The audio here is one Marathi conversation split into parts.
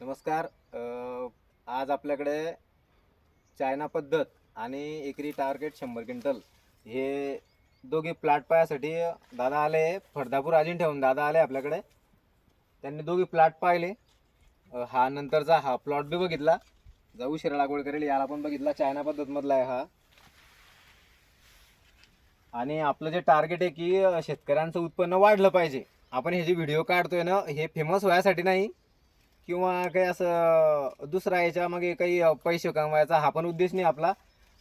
नमस्कार आज आपल्याकडे चायना पद्धत आणि एकरी टार्गेट शंभर क्विंटल हे दोघे प्लॉट पाहायसाठी दादा आले फडदापूर अजिन ठेवून दादा आले आपल्याकडे. त्यांनी दोघे प्लॉट पाहिले. हा नंतरचा हा प्लॉट बी बघितला. जाऊ शिरा लागवड करेल याला पण बघितला. चायना पद्धतमधला आहे हा. आणि आपलं जे टार्गेट आहे की शेतकऱ्यांचं उत्पन्न वाढलं पाहिजे. आपण हे जे व्हिडिओ काढतोय ना हे फेमस व्हायसाठी नाही. किंवा काही असं दुसरा याच्या मागे काही पैसे कमवायचा हा पण उद्देश नाही आपला.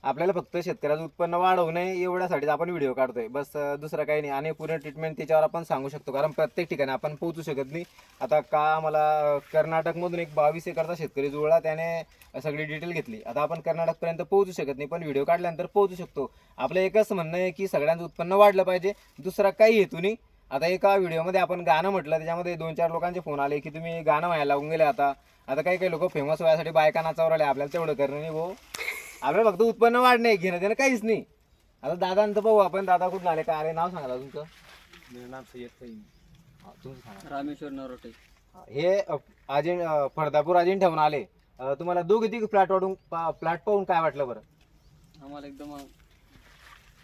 आपल्याला फक्त शेतकऱ्याचं उत्पन्न वाढवणं एवढ्यासाठीच आपण व्हिडिओ काढतोय. बस दुसरा दुसरं काही नाही. आणि पूर्ण ट्रीटमेंट त्याच्यावर आपण सांगू शकतो. कारण प्रत्येक ठिकाणी आपण पोहोचू शकत नाही. आता का मला कर्नाटकमधून एक बावीस एकरचा शेतकरी जुळला त्याने सगळी डिटेल घेतली. आता आपण कर्नाटकपर्यंत पोहोचू शकत नाही पण व्हिडिओ काढल्यानंतर पोहोचू शकतो. आपलं एकच म्हणणं आहे की सगळ्यांचं उत्पन्न वाढलं पाहिजे. दुसरा काही हेतू नाही. आता एका व्हिडिओमध्ये आपण गाणं म्हटलं त्याच्यामध्ये दोन चार लोकांचे फोन आले की तुम्ही गाणं व्हायला लागून गेले आता. आता काही काही लोक फेमस व्हायसाठी बायका नाचावर आले आपल्याला तेवढं करणं नाही भाऊ. आपल्याला फक्त उत्पन्न वाढणे घेणं देणं काहीच नाही. आता दादांचं पाहू आपण. दादा कुठून आले? काय आले नाव सांगा दादा तुमचं. मेरा नाम सैयद फहीम हा, तुमचं सांगा. रामेश्वर नरोटे. हे अ, अजिन अ, फडदापूर अजिन ठेवून आले. अ, तुम्हाला दोघे तिघ प्लॉट वाढून प्लॉट पाहून काय वाटलं बरं? आम्हाला एकदम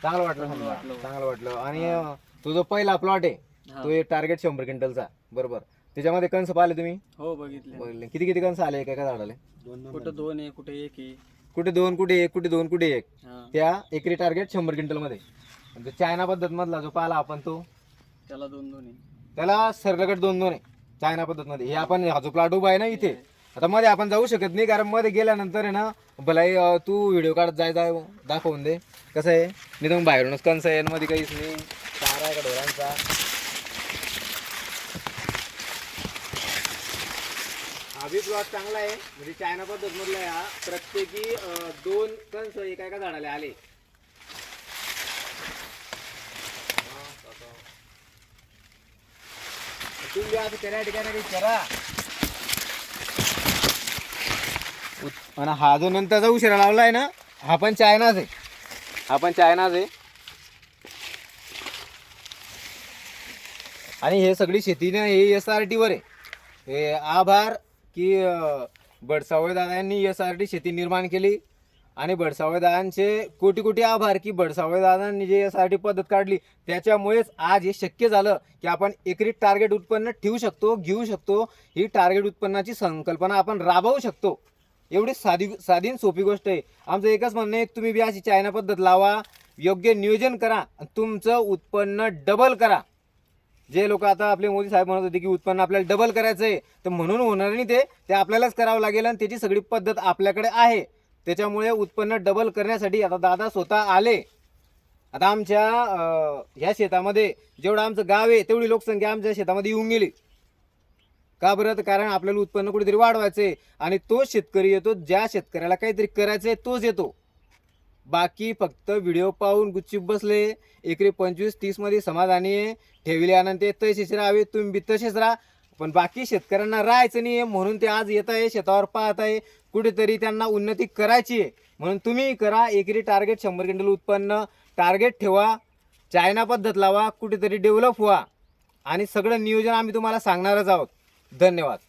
चांगलं वाटलं समजा. वाटलं. चांगलं वाटलं. आणि अ, तो जो पहिला प्लॉट आहे. हा. तो एक टार्गेट शंभर क्विंटलचा बरोबर. त्याच्यामध्ये कंस पाहिले तुम्ही? हो बघितले. बघितले. किती किती कंस आले? एका एका झाडाले कुठं दोन आहे कुठे एक आहे? कुठे दोन कुठे एक कुठे दोन कुठे एक? हा. त्या एकरी टार्गेट शंभर क्विंटलमध्ये आणि चायना पद्धत मधला जो पाहिला आपण तो त्याला दोन दोन आहे. त्याला सरलगट दोन दोन आहे. चायना पद्धत मध्ये हे आपण हा जो प्लॉट उभा आहे ना इथे आता मध्ये आपण जाऊ शकत नाही कारण मध्ये गेल्यानंतर आहे ना भलाई अं, तू व्हिडिओ काढत जाय जाय दाखवून दे. कसं आहे? मी तुम्ही बाहेरूनच कंस आहे मध्ये काहीच नाही. चारा आहे का ढोरांचा हा प्लॉट चांगला आहे. म्हणजे चायना पद्धत मधला हा प्रत्येकी अं, दोन कंस एका एका झाडाला आले. तुम्ही असं त्या ठिकाणी काही करा. आणि हा जो नंतरचा उशिरा लावलाय ना हा पण चायनाच आहे. हा पण चायनाच आहे. आणि हे सगळी शेती ना हे एस आर टीवर आहे. हे आभार की अं, दादांनी एस आर टी शेती निर्माण केली. आणि बडसावळे दादांचे कोटी कोटी आभार की बडसावळे दादांनी जे एस आर टी पद्धत काढली त्याच्यामुळेच आज हे शक्य झालं की आपण एकरी टार्गेट उत्पन्न ठेवू शकतो घेऊ शकतो. ही टार्गेट उत्पन्नाची संकल्पना आपण राबवू शकतो. एवढी साधी साधी सोपी गोष्ट आहे. आमचं एकच म्हणणं आहे तुम्ही बी अशी चायना पद्धत लावा योग्य नियोजन करा तुमचं उत्पन्न डबल करा. जे लोक आता आपले मोदी साहेब म्हणत होते की उत्पन्न आपल्याला डबल करायचं आहे तर म्हणून होणार नाही ते. ते आपल्यालाच करावं लागेल आणि त्याची सगळी पद्धत आपल्याकडे आहे. त्याच्यामुळे उत्पन्न डबल करण्यासाठी आता दादा स्वतः आले. आता आमच्या ह्या शेतामध्ये जेवढं आमचं गाव आहे तेवढी लोकसंख्या आमच्या शेतामध्ये येऊन गेली. का बरं? तर कारण आपल्याला उत्पन्न कुठेतरी वाढवायचंय आणि तो शेतकरी येतो ज्या शेतकऱ्याला काहीतरी करायचं आहे तोच येतो. बाकी फक्त व्हिडिओ पाहून गुच्चीप बसले. एकरी पंचवीस तीसमध्ये समाधानी आहे. ठेवले आनंद ते तसेच राहावे तुम्ही बी तसेच राहा. पण बाकी शेतकऱ्यांना राहायचं नाही आहे म्हणून ते आज येत आहे शेतावर पाहत आहे. कुठेतरी त्यांना उन्नती करायची आहे. म्हणून तुम्ही करा एकरी टार्गेट शंभर क्विंटल उत्पन्न. टार्गेट ठेवा चायना पद्धत लावा कुठेतरी डेव्हलप व्हा. आणि सगळं नियोजन आम्ही तुम्हाला सांगणारच आहोत. धन्यवाद.